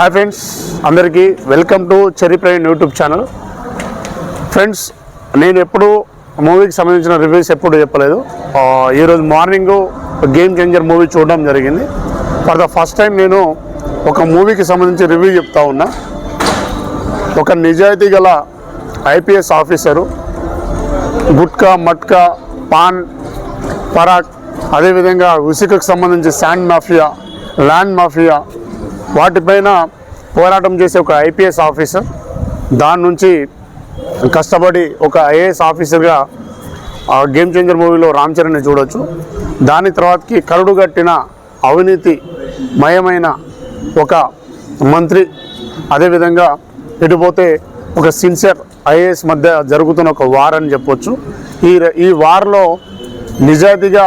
Hi friends అందరికీ welcome to చెరీ ప్రైన్ యూట్యూబ్ ఛానల్ ఫ్రెండ్స్ నేను ఎప్పుడు మూవీకి సంబంధించిన రివ్యూస్ ఎప్పుడు చెప్పలేదు. ఈరోజు మార్నింగ్ గేమ్ చేంజర్ మూవీ చూడడం జరిగింది. ఫర్ ద ఫస్ట్ టైం నేను ఒక మూవీకి సంబంధించి రివ్యూ చెప్తా ఉన్నా. ఒక నిజాయితీ గల ఐపీఎస్ ఆఫీసరు గుట్కా మట్కా పాన్ పరాక్ అదేవిధంగా ఉసికకు సంబంధించి శాండ్ మాఫియా ల్యాండ్ మాఫియా వాటిపైన పోరాటం చేసే ఒక ఐపీఎస్ ఆఫీసర్ దాని నుంచి కష్టపడి ఒక ఐఏఎస్ ఆఫీసర్గా గేమ్ చేంజర్ మూవీలో రామ్ చరణ్ని చూడొచ్చు. దాని తర్వాతకి కరుడు కట్టిన అవినీతి మయమైన ఒక మంత్రి అదేవిధంగా ఎటుపోతే ఒక సిన్సియర్ ఐఏఎస్ మధ్య జరుగుతున్న ఒక వార్ అని చెప్పొచ్చు. ఈ ఈ వార్లో నిజాయితీగా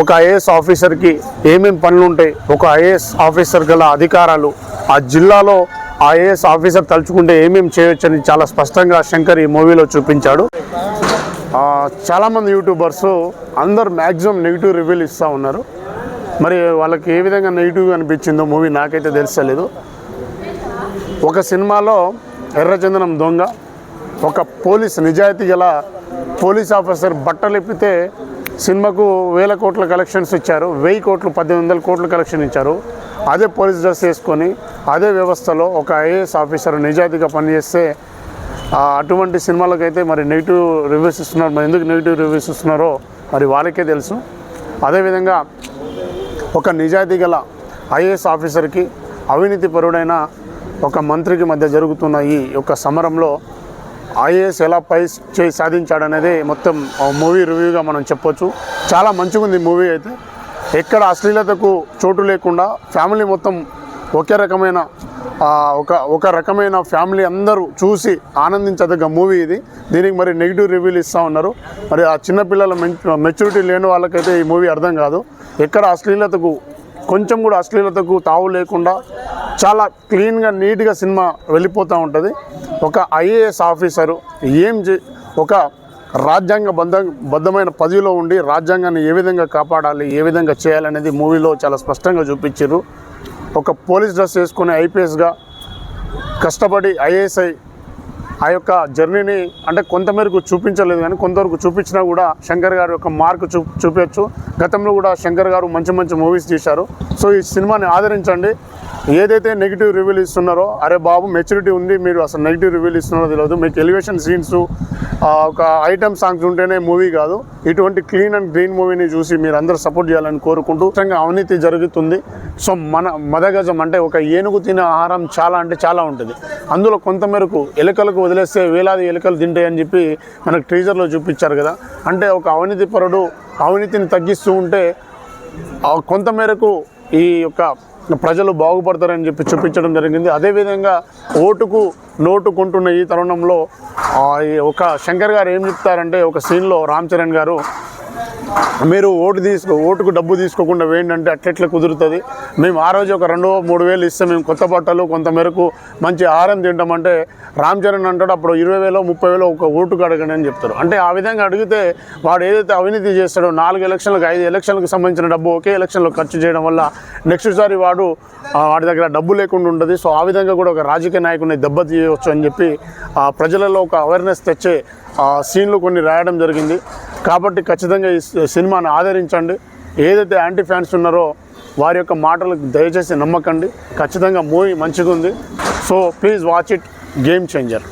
ఒక ఐఏఎస్ ఆఫీసర్కి ఏమేమి పనులు ఉంటాయి ఒక ఐఏఎస్ ఆఫీసర్ గల అధికారాలు ఆ జిల్లాలో ఆ ఐఏఎస్ ఆఫీసర్ తలుచుకుంటే ఏమేమి చేయొచ్చని చాలా స్పష్టంగా శంకర్ ఈ మూవీలో చూపించాడు. చాలామంది యూట్యూబర్స్ అందరు మ్యాక్సిమం నెగిటివ్ రివ్యూలు ఇస్తూ ఉన్నారు. మరి వాళ్ళకి ఏ విధంగా నెగిటివ్ అనిపించిందో మూవీ నాకైతే తెలుసలేదు ఒక సినిమాలో ఎర్రచందనం దొంగ ఒక పోలీస్ నిజాయితీ గల పోలీస్ ఆఫీసర్ బట్టలు ఇప్పితే సినిమాకు వేల కోట్ల కలెక్షన్స్ ఇచ్చారు. వెయ్యి కోట్లు పద్దెనిమిది వందల కోట్ల కలెక్షన్ ఇచ్చారు. అదే పోలీస్ డ్రెస్ వేసుకొని అదే వ్యవస్థలో ఒక ఐఏఎస్ ఆఫీసర్ నిజాయితీగా పనిచేస్తే అటువంటి సినిమాలకైతే మరి నెగిటివ్ రివ్యూస్ ఇస్తున్నారు. మరి ఎందుకు నెగిటివ్ రివ్యూస్ ఇస్తున్నారో మరి వాళ్ళకే తెలుసు. అదేవిధంగా ఒక నిజాయితీ గల ఐఏఎస్ ఆఫీసర్కి అవినీతి పరుడైన ఒక మంత్రికి మధ్య జరుగుతున్న ఈ యొక్క సమరంలో ఐఏఎస్ ఎలా పై చేయి సాధించాడనేది మొత్తం మూవీ రివ్యూగా మనం చెప్పొచ్చు. చాలా మంచిగా ఉంది మూవీ అయితే. ఎక్కడ అశ్లీలతకు చోటు లేకుండా ఫ్యామిలీ మొత్తం ఒకే రకమైన ఒక ఒక రకమైన ఫ్యామిలీ అందరూ చూసి ఆనందించదగ్గ మూవీ ఇది. దీనికి మరి నెగిటివ్ రివ్యూలు ఇస్తూ ఉన్నారు. మరి ఆ చిన్నపిల్లల మెచ్యూరిటీ లేని వాళ్ళకైతే ఈ మూవీ అర్థం కాదు. ఎక్కడ అశ్లీలతకు కొంచెం కూడా అశ్లీలతకు తావు లేకుండా చాలా క్లీన్గా నీట్గా సినిమా వెళ్ళిపోతూ ఉంటుంది. ఒక ఐఏఎస్ ఆఫీసరు ఏం చే ఒక రాజ్యాంగ బద్ధ బద్ధమైన పదవిలో ఉండి రాజ్యాంగాన్ని ఏ విధంగా కాపాడాలి ఏ విధంగా చేయాలనేది మూవీలో చాలా స్పష్టంగా చూపించారు ఒక పోలీస్ డ్రెస్ వేసుకుని ఐపీఎస్గా కష్టపడి ఐఏఎస్ఐ ఆ యొక్క జర్నీని అంటే కొంతమేరకు చూపించలేదు కానీ కొంతవరకు చూపించినా కూడా శంకర్ గారి యొక్క మార్క్ చూ చూపించచ్చు గతంలో కూడా శంకర్ గారు మంచి మంచి మూవీస్ తీశారు. సో ఈ సినిమాని ఆదరించండి. ఏదైతే నెగిటివ్ రివ్యూలు ఇస్తున్నారో అరే బాబు మెచ్యూరిటీ ఉంది మీరు అసలు నెగిటివ్ రివ్యూలు ఇస్తున్నారో తెలియదు. మీకు ఎలివేషన్ సీన్స్ ఒక ఐటమ్ సాంగ్స్ ఉంటేనే మూవీ కాదు. ఇటువంటి క్లీన్ అండ్ గ్రీన్ మూవీని చూసి మీరు అందరూ సపోర్ట్ చేయాలని కోరుకుంటూ ఖచ్చితంగా అవినీతి జరుగుతుంది. సో మన మదగజం అంటే ఒక ఏనుగు తినే ఆహారం చాలా అంటే చాలా ఉంటుంది. అందులో కొంతమేరకు ఎలుకలకు వదిలేస్తే వేలాది ఎలుకలు తింటాయని చెప్పి మనకు ట్రీజర్లో చూపించారు కదా. అంటే ఒక అవినీతి పరుడు అవినీతిని తగ్గిస్తూ ఉంటే కొంతమేరకు ఈ యొక్క ప్రజలు బాగుపడతారని చెప్పి చూపించడం జరిగింది. అదేవిధంగా ఓటుకు నోటుకుంటున్న ఈ తరుణంలో ఒక శంకర్ గారు ఏం చెప్తారంటే ఒక సీన్లో రామ్ చరణ్ గారు మీరు ఓటు తీసుకో ఓటుకు డబ్బు తీసుకోకుండా వేయండి అంటే అట్లెట్లా కుదురుతుంది? మేము ఆ రోజు ఒక రెండు మూడు వేలు ఇస్తే మేము కొత్త బట్టలు కొంత మేరకు మంచి ఆహారం తింటామంటే రామ్ చరణ్ అంటాడు అప్పుడు ఇరవై వేలో ముప్పై వేలో ఒక ఓటుకు అడగండి అని చెప్తారు. అంటే ఆ విధంగా అడిగితే వాడు ఏదైతే అవినీతి చేస్తాడో నాలుగు ఎలక్షన్లకు ఐదు ఎలక్షన్లకు సంబంధించిన డబ్బు ఒకే ఎలక్షన్లో ఖర్చు చేయడం వల్ల నెక్స్ట్ సారి వాడు వాడి దగ్గర డబ్బు లేకుండా ఉంటుంది. సో ఆ విధంగా కూడా ఒక రాజకీయ నాయకుడిని దెబ్బతీయవచ్చు అని చెప్పి ప్రజలలో ఒక అవేర్నెస్ తెచ్చే ఆ సీన్లు కొన్ని రాయడం జరిగింది. కాబట్టి ఖచ్చితంగా ఈ సినిమాను ఆదరించండి. ఏదైతే యాంటీ ఫ్యాన్స్ ఉన్నారో వారి యొక్క మాటలకు దయచేసి నమ్మకండి. ఖచ్చితంగా మూవీ మంచిగా ఉంది so please watch it Game Changer